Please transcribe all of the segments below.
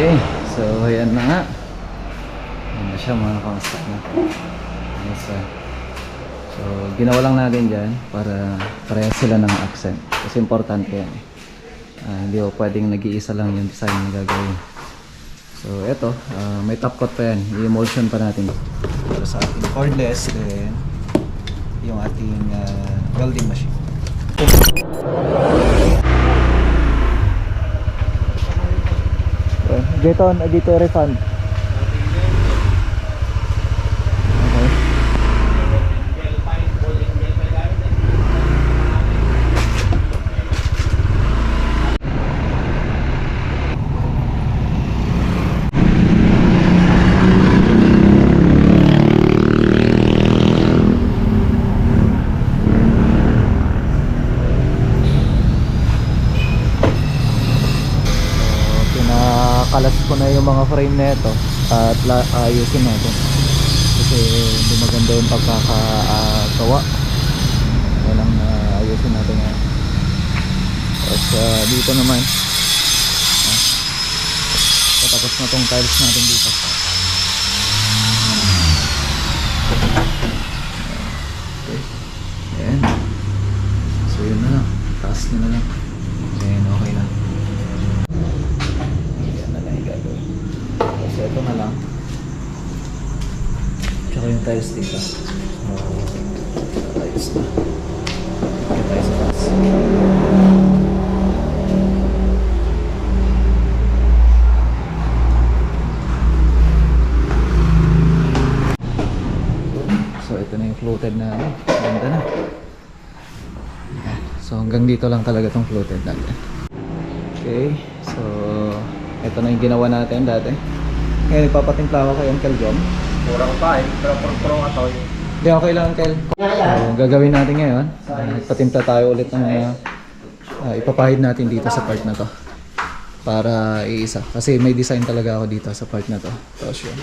Okay, so ayan na nga. Ayan na siya mga kamusta na. Yes. So, ginawa lang natin dyan para parehas sila ng accent. Kasi importante yan. Ah, hindi ko pwedeng nag-iisa lang yung design na gagawin. So, eto, ah, may top coat pa yan. I-emulsion pa natin. Para sa ating cordless, then yung ating ah, welding machine. Dito, dito refund. Okay. So, pinakalas ko na yung mga frame na ito at ayusin natin. Kasi hindi maganda yung pagkakagawa. Kaya lang ah, ayusin natin yan. Tapos ah, dito naman, ah, patapos na tong tiles natin dito. Okay. So yun na lang. Taas na lang. Ayan, okay na. Yan na lang yung gagawin. So ito na lang. Tsaka yung tiles dito. So, ayos na. Kaya tayo sa taas. So ito na yung floated na ano. Ganda na. So hanggang dito lang talaga tong floated natin. Okay, so ito na yung ginawa natin dati. Ngayon ipapatimpla ako kay Uncle Jom. Kurang pa eh, pero pro nga to eh. Hindi, okay lang Uncle. So gagawin natin ngayon. Uh, tayo ulit ng uh, ipapahid natin dito sa part na to. Para iisa. Kasi may design talaga ako dito sa part na to. Tapos yun.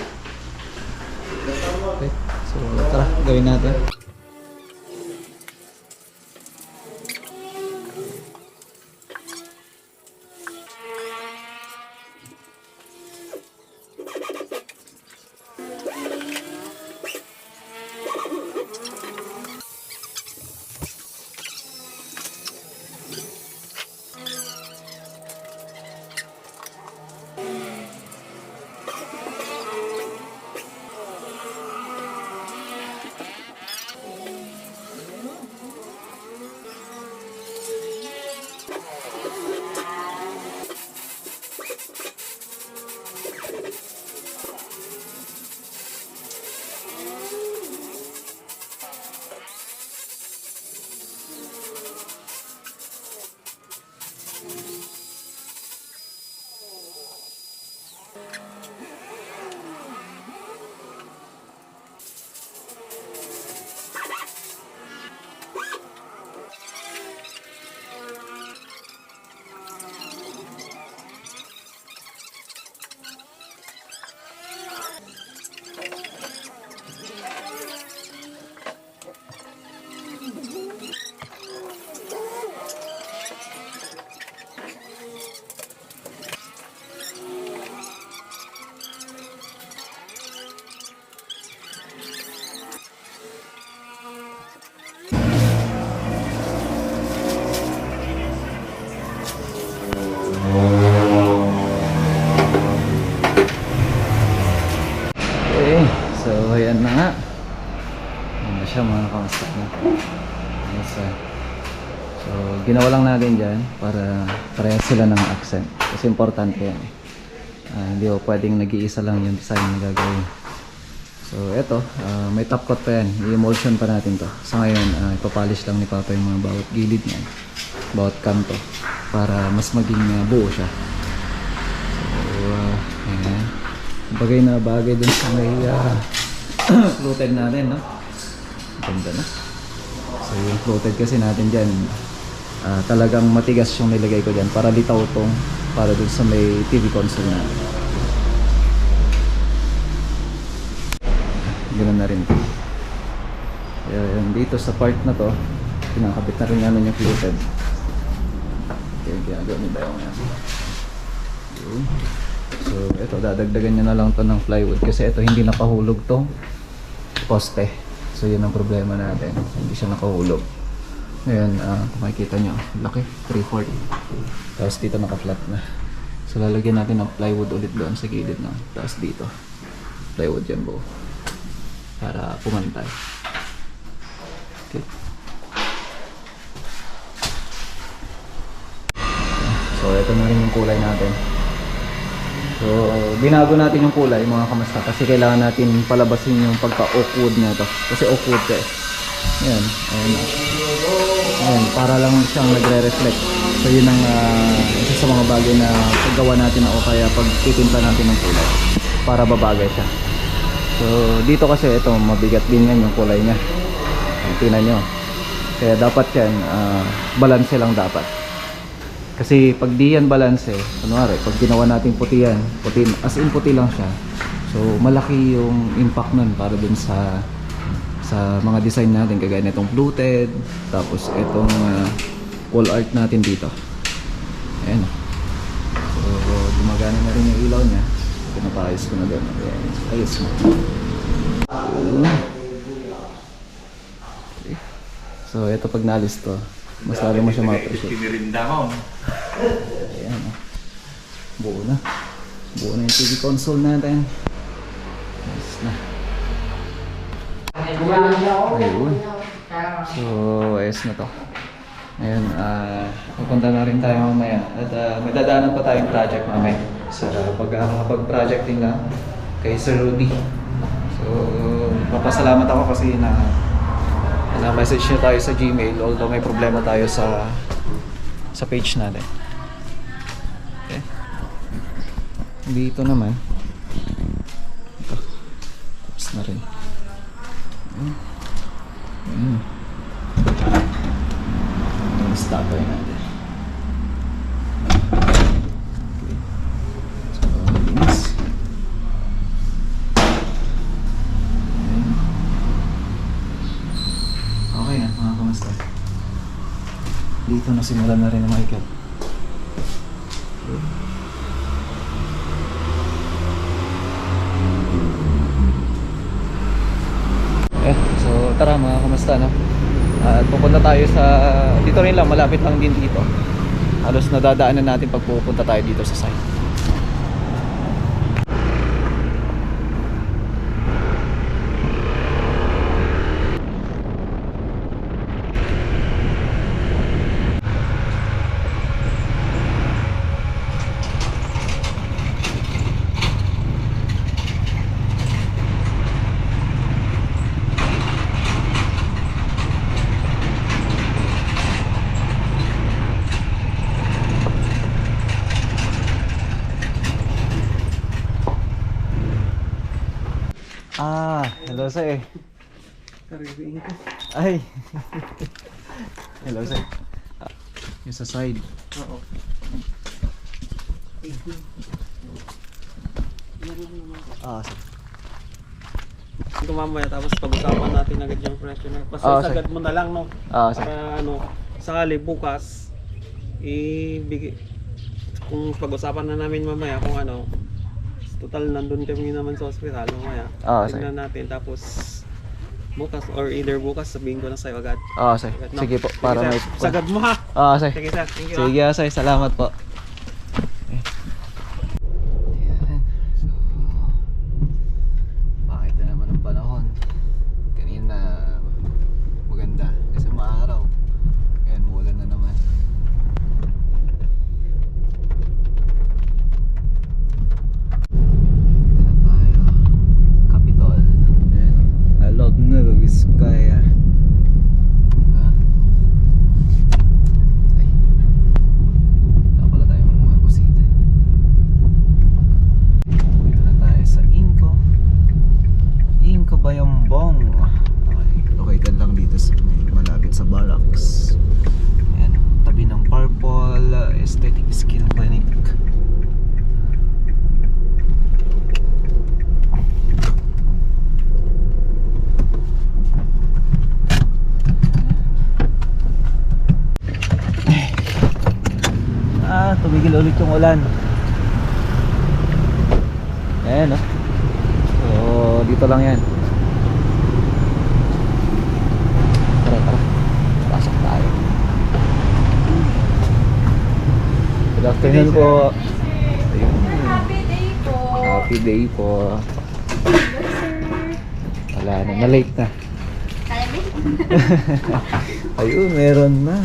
Okay, so tara, gawin natin. Ginawa lang natin dyan para parehas sila ng accent. Kasi importante yan eh. Ah, hindi ko pwedeng nag-iisa lang yung design na gagawin. So, eto, ah, may top coat pa yan. I-emulsion pa natin to. Sa ngayon, ah, ipapolish lang ni Papa yung mga bawat gilid niyan. Bawat kanto. Para mas maging ah, buo siya. So, uh, ayan. Bagay na bagay dun sa may uh, floated natin, no? Ganda na. So yung floated kasi natin dyan, ah, talagang matigas yung nilagay ko dyan para litaw tong para dun sa may TV console natin. Ganun na rin. Kaya yun, dito sa part na to, pinakabit na rin namin yung floated. Okay, ginagawa ni Bayo nga. Yun. So, So, ito, dadagdagan nyo na lang to ng plywood kasi ito hindi nakahulog to poste. So, yun ang problema natin. Hindi siya nakahulog. Ngayon, ah, kung makikita nyo, laki, 340. Tapos dito naka-flat na. So, lalagyan natin ng plywood ulit doon sa gilid na. Tapos dito, plywood yan buo. Para pumantay. Okay. So, ito na rin yung kulay natin. So, binago natin yung kulay mga kamasta kasi kailangan natin palabasin yung pagka-awkward na ito. Kasi awkward ka eh. Ayan, ayan. Ayan, para lang siyang nagre-reflect. So, yun ang ah, isa sa mga bagay na paggawa natin o kaya pagtitinta natin ng kulay para babagay siya. So, dito kasi ito, mabigat din yan yung kulay niya. Tingnan nyo. Kaya dapat yan, ah, balance lang dapat. Kasi pag di yan balance, kunwari, pag ginawa natin puti yan, puti, as in puti lang siya. So, malaki yung impact nun para dun sa sa mga design natin kagaya nitong fluted tapos itong ah, wall art natin dito ayan so gumagana na rin yung ilaw niya pinapayos ko na doon ayan ayos mo. Okay. so ito pag nalis to mas lalo mo siya ma-appreciate Tinirinda mo. Ayan, oh. Buo na. Buo na yung TV console natin. Nice na. Ayun. So, ayos na to. Ngayon, ah, pupunta na rin tayo mamaya. At ah, may dadaanan pa tayong project mamaya. Sa pag, uh, pag-projecting na kay Sir Rudy. So, papasalamat ako kasi na na-message niya tayo sa Gmail although may problema tayo sa sa page natin. Okay. Dito naman. Yung stopper natin. Okay. So. Okay na, mga kamusta? Dito na simulan na rin ang Michael. Eh, so tara mga kamusta no? At pupunta tayo sa, dito rin lang, malapit lang din dito. Halos nadadaanan natin pag pupunta tayo dito sa site. Ah, hello sir. Ay. hello sir. Ah, yung sa side. Oo. Ah, sir. Ito mamaya tapos pag-usapan natin agad yung presyo na. Basta Oo, sagad mo na lang no. Ah, sir. Para ano, sakali bukas ibigay kung pag-usapan na namin mamaya kung ano total nandun kami naman sa hospital mamaya. Ah, sir. Tignan natin tapos bukas or either bukas sabihin ko na sa'yo agad. Ah, sir. Agad, no? Sige po, para sir. may... Sagad mo ha. Ah, sir. Sige sir, thank you. ha. Sige, ah, sir. Salamat po. Ayan. So, bakit na naman ang panahon? Kanina, maganda. Kasi maaraw. Ngayon, maulan na naman. Dito na tayo. Capitol. Ayan. Alogna Vizcaya. Ah. Ay. Wala pala tayong mga busita. Dito na tayo sa Inco. Inco Bayambong. Okay, located lang dito sa may malapit sa barracks. Ayan, tabi ng Purple Aesthetic Skin Clinic. Ah, tumigil ulit yung ulan. Ayan oh. So, dito lang yan. Tara, tara. Pasok tayo. Good afternoon po. Ayun. Happy day po. Happy day po. Wala na, na. Kaya mo? Ayun, meron na.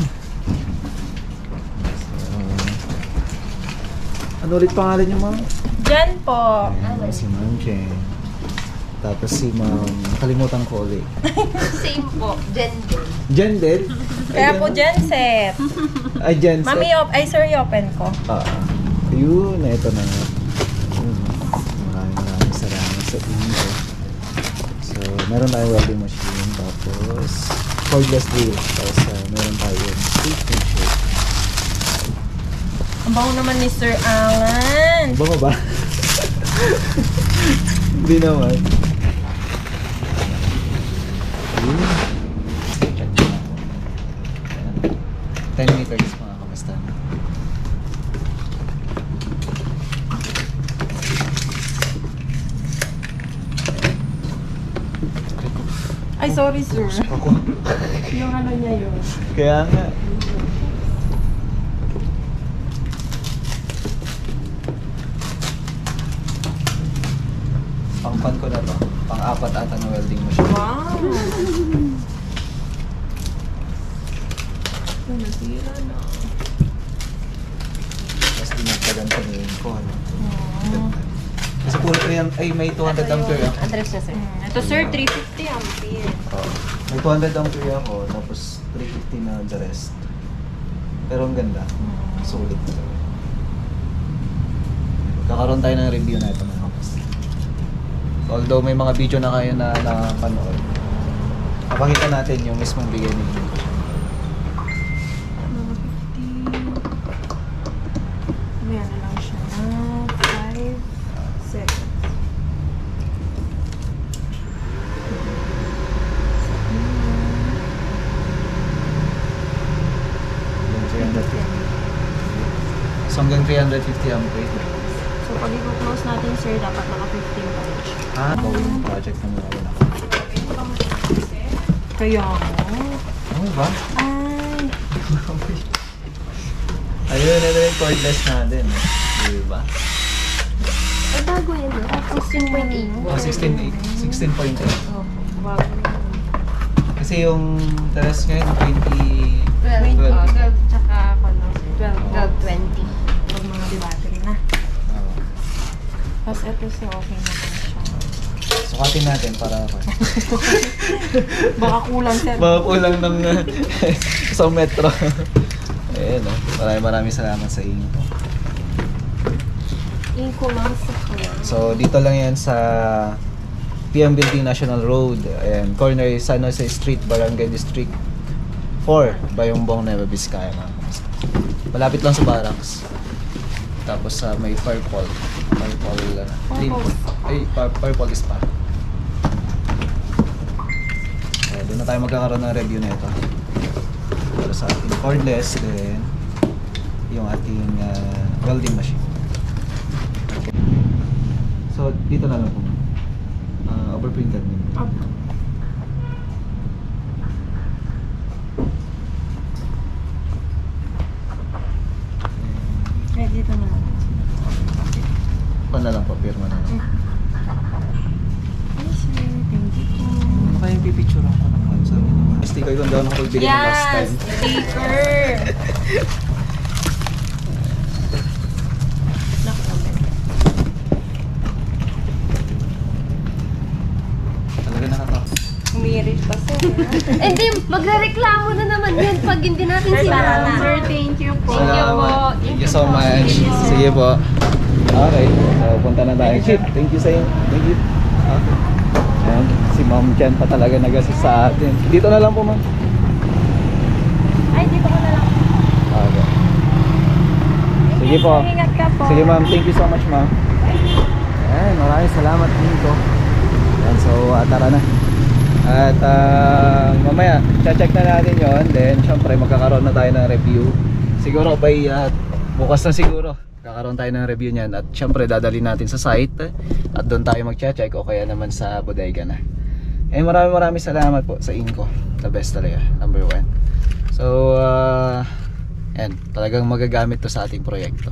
So, ano ulit pangalan niyo, ma'am? Jen po. Ayan, si Ma'am Jen. Tapos si Ma'am, nakalimutan ko ulit. Same po. Jen din. Jen din? Kaya po Jenset. Ay, Jen. Mami, op ay sir, open ko. Ah, ayun, ito na nga. Maraming maraming salamat sa inyo. So, meron tayong welding machine, tapos cordless drill, tapos uh, meron tayong safety shirt. Ang bango naman ni Sir Alan. Ang bango ba? Hindi naman. Ayun. Check ko na. Ayan. 10 meters mga kamusta. Ay, sorry sir. Ako. Yung ano niya yun. Kaya nga. Pang-pan ko na to. Pang-apat ata na welding machine. Wow. Ay, nasira na. Tapos dinagdagan na yun ko. Ano. Oh. Kasi puro ko yan, ay may 200 ampere ako. Address niya sir. Hmm, Ito sir, 350 ampere. Oo. May 200 ampere ako, tapos 350 na the rest. Pero ang ganda. Sulit talaga. Kakaroon tayo ng review na ito mga kapas. Although may mga video na kayo na nakapanood. Papakita natin yung mismong bigay ni 50. May ano lang siya na 5 seconds. yung 350. So hanggang 350 ampere. So, pag i-close natin, sir, dapat naka 15 pa. Ah, gawin yung project na mga wala. Kaya mo? Ano ba? Ay, Ayun, ito yung cordless natin. eh. Di ba? ay bago yun. no? Tapos yung Oh, 16.8. 16.8. Oh, bago yun. Kasi yung rest ngayon, 20... 12, 12. 12, tsaka ano, 12, Oh. 12, 20. Pag mga battery na. Oo. Tapos ito siya, okay siya. Sukatin natin para Baka kulang, sir. Baka kulang ng uh, isang metro. Ayan, oh. Maraming maraming salamat sa inyo. Yung kulang sa kulang. So, dito lang yan sa PM Building National Road. Ayan, corner San Jose Street, Barangay District 4, Bayongbong, Nueva Vizcaya. Malapit lang sa barracks. Tapos sa may purple. Purple, ano, green. Ay, pur- purple is pa. Kaya doon na tayo magkakaroon ng review na ito. Para sa ating cordless, then yung ating ah, welding machine. Okay. So, dito na lang po. Uh, overprinted din. Opo. Nakapagbili ng last Yes! time. Sticker! Nakakamit. Talaga nakaka... Umirit pa, sir. Hindi, magrereklamo na naman yan pag hindi natin Sir, sinama. sir, thank you po. Salamat. Thank you so much. Sige po. Okay. So, punta na tayo. Thank you sa iyo. Thank you. Okay. Ayan, si Ma'am Chen pa talaga nag-assist sa atin. Dito na lang po, Ma'am. Ay, dito ko na lang. Okay. Sige po. Ingat ka po. Sige ma'am, thank you so much ma'am. Ayan, maraming salamat dito. Ayan, so uh, tara na. At ah, mamaya, check na natin yon Then, syempre, magkakaroon na tayo ng review. Siguro by ah, bukas na siguro. kakaroon tayo ng review niyan at syempre dadali natin sa site at doon tayo magche-check o kaya naman sa bodega na. Eh maraming maraming salamat po sa Inco. The best talaga, number one. So, uh, yan, talagang magagamit to sa ating proyekto.